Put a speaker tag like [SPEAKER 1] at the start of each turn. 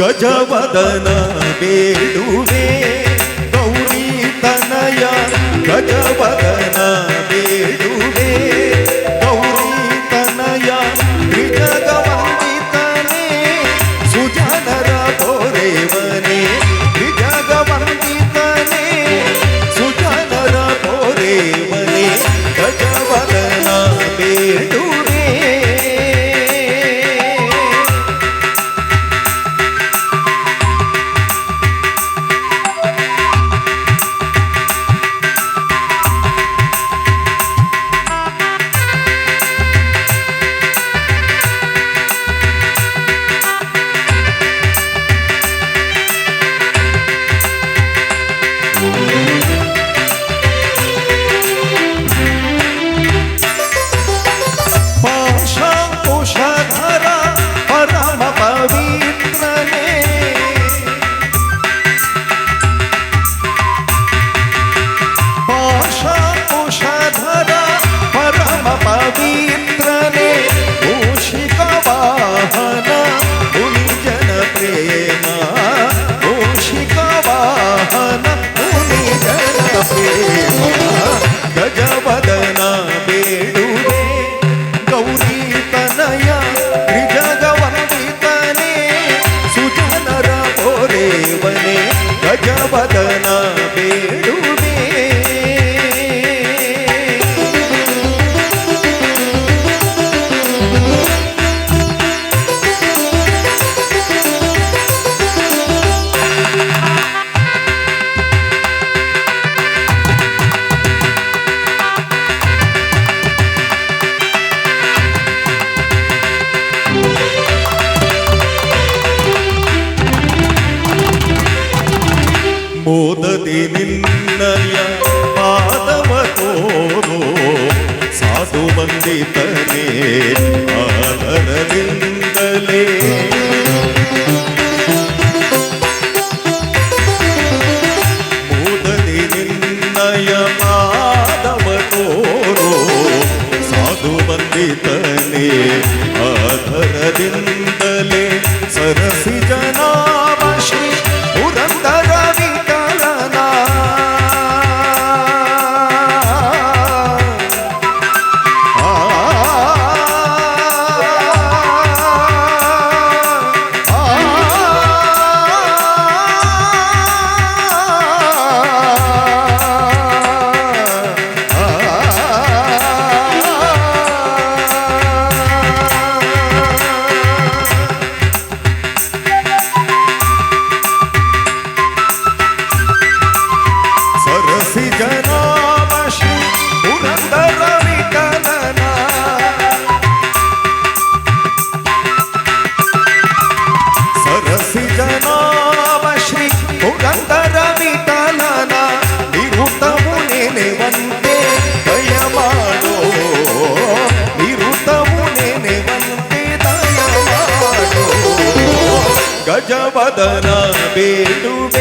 [SPEAKER 1] ಗಜವದನ ಬೇಡುವೆ ಗೌರಿ ತನಯ ಗಜವದನ ಮೋದದಿ ನಿನ್ನಯ ಪಾದವ ತೋರೋ ಸಾಧು ಬಂದಿತನೇ ಆದರದಿಂದಲೇ ಮೋದದಿ ನಿನ್ನಯ ಪಾದವ ತೋರೋ ಸಾಧು ಬಂದಿತನೇ ಆದರದಿಂದಲೇ ಸರಸಿ सरसि जनामशि पुरन्दर विकनना सरसि జనామశ్రీ పురందర విఠలన నిరుతము నేనెవంతే దయమాడో. నిరుతము నేనెవంతే దయమాడో. గజవదన వేణువే